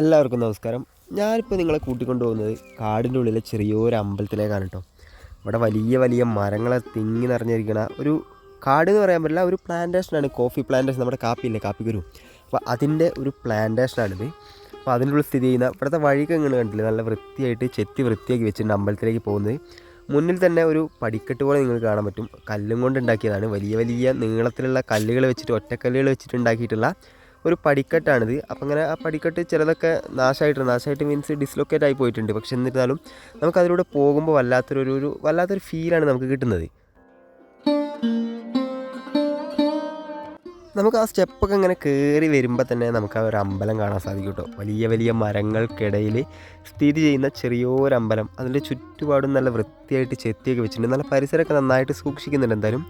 എല്ലാവർക്കും നമസ്കാരം. ഞാനിപ്പോൾ നിങ്ങളെ കൂട്ടിക്കൊണ്ടു പോകുന്നത് കാടിന്റെ ഉള്ളിലെ ചെറിയൊരു അമ്പലത്തിലേക്കാണ് കേട്ടോ ഇവിടെ വലിയ വലിയ മരങ്ങളെ തിങ്ങി നിറഞ്ഞിരിക്കണ ഒരു കാട് എന്ന് പറയാൻ പറ്റില്ല ഒരു പ്ലാന്റേഷനാണ് കോഫി പ്ലാന്റേഷൻ നമ്മുടെ കാപ്പിയില്ലേ കാപ്പിക്കുരു. അപ്പോൾ അതിന്റെ ഒരു പ്ലാന്റേഷനാണിത് അപ്പോൾ അതിന്റെ ഉള്ളിൽ സ്ഥിതി ചെയ്യുന്ന ഇവിടുത്തെ വഴിക്ക് ഇങ്ങനെ കണ്ടില്ല നല്ല വൃത്തിയായിട്ട് ചെത്തി വൃത്തിയാക്കി വെച്ചിട്ടുണ്ട് അമ്പലത്തിലേക്ക് പോകുന്നത്. മുന്നിൽ തന്നെ ഒരു പടിക്കെട്ട് പോലെ നിങ്ങൾക്ക് കാണാൻ പറ്റും. കല്ലും കൊണ്ട് ഉണ്ടാക്കിയതാണ്. വലിയ വലിയ നീളത്തിലുള്ള കല്ലുകൾ വെച്ചിട്ട് ഒറ്റക്കല്ലുകൾ വെച്ചിട്ട് ഉണ്ടാക്കിയിട്ടുള്ള ഒരു പടിക്കെട്ടാണിത്. അപ്പം അങ്ങനെ ആ പടിക്കെട്ട് ചിലതൊക്കെ നാശമായിട്ടുണ്ട് നാശമായിട്ട് മീൻസ് ഡിസ്ലൊക്കേറ്റ് ആയി പോയിട്ടുണ്ട്. പക്ഷെ എന്നിരുന്നാലും നമുക്കതിലൂടെ പോകുമ്പോൾ വല്ലാത്തൊരു ഒരു വല്ലാത്തൊരു ഫീലാണ് നമുക്ക് കിട്ടുന്നത്. നമുക്ക് ആ സ്റ്റെപ്പൊക്കെ ഇങ്ങനെ കയറി വരുമ്പോൾ തന്നെ നമുക്ക് ആ ഒരു അമ്പലം കാണാൻ സാധിക്കും കേട്ടോ. വലിയ വലിയ മരങ്ങൾക്കിടയിൽ സ്ഥിതി ചെയ്യുന്ന ചെറിയൊരു അമ്പലം. അതിന്റെ ചുറ്റുപാടും നല്ല വൃത്തിയായിട്ട് ചെത്തിയൊക്കെ വെച്ചിട്ടുണ്ട്. നല്ല പരിസരമൊക്കെ നന്നായിട്ട് സൂക്ഷിക്കുന്നുണ്ട് എന്തായാലും.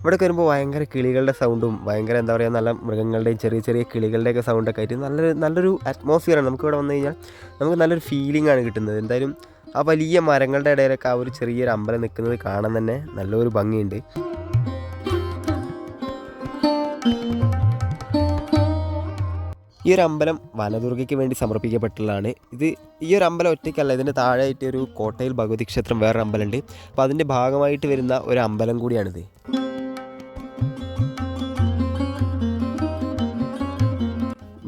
ഇവിടെ വരുമ്പോൾ ഭയങ്കര കിളികളുടെ സൗണ്ടും ഭയങ്കര എന്താ പറയുക നല്ല മൃഗങ്ങളുടെയും ചെറിയ ചെറിയ കിളികളുടെയൊക്കെ സൗണ്ടൊക്കെ ആയിട്ട് നല്ലൊരു നല്ലൊരു അറ്റ്മോസ്ഫിയറാണ് നമുക്ക് ഇവിടെ വന്നു കഴിഞ്ഞാൽ. നമുക്ക് നല്ലൊരു ഫീലിംഗ് ആണ് കിട്ടുന്നത്. എന്തായാലും ആ വലിയ മരങ്ങളുടെ ഇടയിലൊക്കെ ആ ഒരു ചെറിയൊരു അമ്പലം നിൽക്കുന്നത് കാണാൻ തന്നെ നല്ലൊരു ഭംഗിയുണ്ട്. ഈ ഒരു അമ്പലം വനദുർഗയ്ക്ക് വേണ്ടി സമർപ്പിക്കപ്പെട്ടുള്ളതാണ്. ഇത് ഈ ഒരു അമ്പലം ഒറ്റയ്ക്കല്ല ഇതിന്റെ താഴെയായിട്ട് ഒരു കോട്ടയിൽ ഭഗവതി ക്ഷേത്രം വേറൊരു അമ്പലമുണ്ട്. അപ്പോൾ അതിന്റെ ഭാഗമായിട്ട് വരുന്ന ഒരു അമ്പലം കൂടിയാണിത്.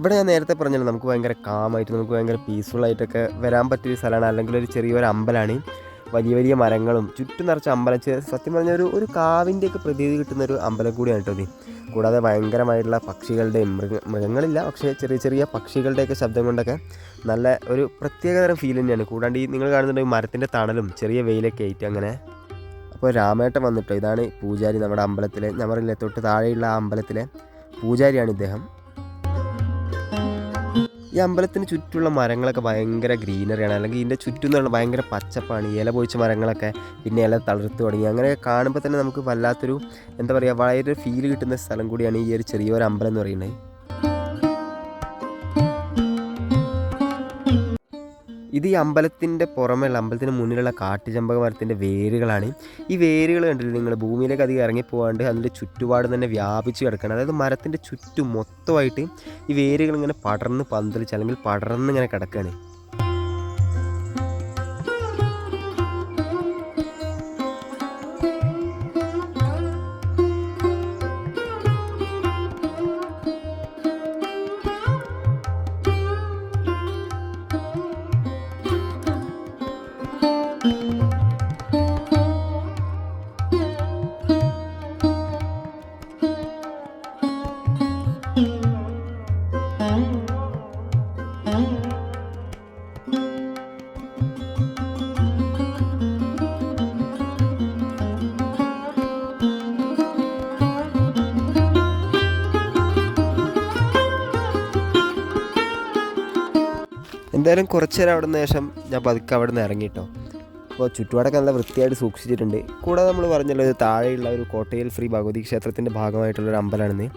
ഇവിടെ ഞാൻ നേരത്തെ പറഞ്ഞല്ലോ നമുക്ക് ഭയങ്കര കാമായിട്ട് നമുക്ക് ഭയങ്കര പീസ്ഫുൾ ആയിട്ടൊക്കെ വരാൻ പറ്റിയൊരു സ്ഥലമാണ്. അല്ലെങ്കിൽ ഒരു ചെറിയൊരു അമ്പലമാണ് വലിയ വലിയ മരങ്ങളും ചുറ്റും നിറച്ച അമ്പലം. സത്യം പറഞ്ഞ ഒരു ഒരു കാവിന്റെയൊക്കെ പ്രതീതി കിട്ടുന്ന ഒരു അമ്പലം കൂടിയാണ് കേട്ടോ ഇത്. കൂടാതെ ഭയങ്കരമായിട്ടുള്ള പക്ഷികളുടെയും മൃഗ മൃഗങ്ങളില്ല പക്ഷേ ചെറിയ ചെറിയ പക്ഷികളുടെയൊക്കെ ശബ്ദം കൊണ്ടൊക്കെ നല്ല ഒരു പ്രത്യേകതരം ഫീൽ തന്നെയാണ്. കൂടാണ്ട് ഈ നിങ്ങൾ കാണുന്നുണ്ട് ഈ മരത്തിന്റെ തണലും ചെറിയ വെയിലൊക്കെ ആയിട്ട് അങ്ങനെ? അപ്പോൾ രാമേട്ടൻ വന്നിട്ടോ? ഇതാണ് പൂജാരി നമ്മുടെ അമ്പലത്തിലെ ഞമ്മറിലെ തൊട്ട് താഴെയുള്ള അമ്പലത്തിലെ പൂജാരിയാണ് ഇദ്ദേഹം. ഈ അമ്പലത്തിന് ചുറ്റുമുള്ള മരങ്ങളൊക്കെ ഭയങ്കര ഗ്രീനറിയാണ്. അല്ലെങ്കിൽ ഇതിന്റെ ചുറ്റും എന്ന് പറഞ്ഞാൽ ഭയങ്കര പച്ചപ്പാണ്. ഇല പൊഴിച്ച മരങ്ങളൊക്കെ പിന്നെ ഇല തളർത്ത് തുടങ്ങി. അങ്ങനെ കാണുമ്പോൾ തന്നെ നമുക്ക് വല്ലാത്തൊരു എന്താ പറയുക വളരെ ഫീൽ കിട്ടുന്ന സ്ഥലം കൂടിയാണ് ഈ ഒരു ചെറിയൊരു അമ്പലം എന്ന് പറയുന്നത്. ഇത് ഈ അമ്പലത്തിന്റെ പുറമെയുള്ള അമ്പലത്തിന് മുന്നിലുള്ള കാട്ടുചമ്പക മരത്തിന്റെ വേരുകളാണ്. ഈ വേരുകൾ കണ്ടില്ലേ നിങ്ങൾ? ഭൂമിയിലേക്ക് അധികം ഇറങ്ങിപ്പോകാണ്ട് അതിന്റെ ചുറ്റുപാട് തന്നെ വ്യാപിച്ച് കിടക്കണം അതായത് മരത്തിന്റെ ചുറ്റും മൊത്തമായിട്ട് ഈ വേരുകൾ ഇങ്ങനെ പടർന്ന് പന്തലിച്ച് അല്ലെങ്കിൽ പടർന്ന് ഇങ്ങനെ കിടക്കുകയാണ്. എന്തായാലും കുറച്ച് നേരം അവിടെ നിന്ന് ശേഷം ഞാൻ പതുക്കെ അവിടെ നിന്ന് ഇറങ്ങിട്ടോ. അപ്പോൾ ചുറ്റുപാടൊക്കെ നല്ല വൃത്തിയായിട്ട് സൂക്ഷിച്ചിട്ടുണ്ട്. കൂടാതെ നമ്മൾ പറഞ്ഞല്ലോ ഇത് താഴെയുള്ള ഒരു കോട്ടയിൽ ശ്രീ ഭഗവതി ക്ഷേത്രത്തിന്റെ ഭാഗമായിട്ടുള്ള ഒരു അമ്പലമാണെന്ന്.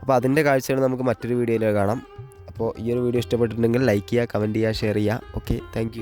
അപ്പോൾ അതിന്റെ കാഴ്ചകൾ നമുക്ക് മറ്റൊരു വീഡിയോയിൽ കാണാം. അപ്പോൾ ഈ ഒരു വീഡിയോ ഇഷ്ടപ്പെട്ടിട്ടുണ്ടെങ്കിൽ ലൈക്ക് ചെയ്യുക കമന്റ് ചെയ്യുക ഷെയർ ചെയ്യുക. Okay thank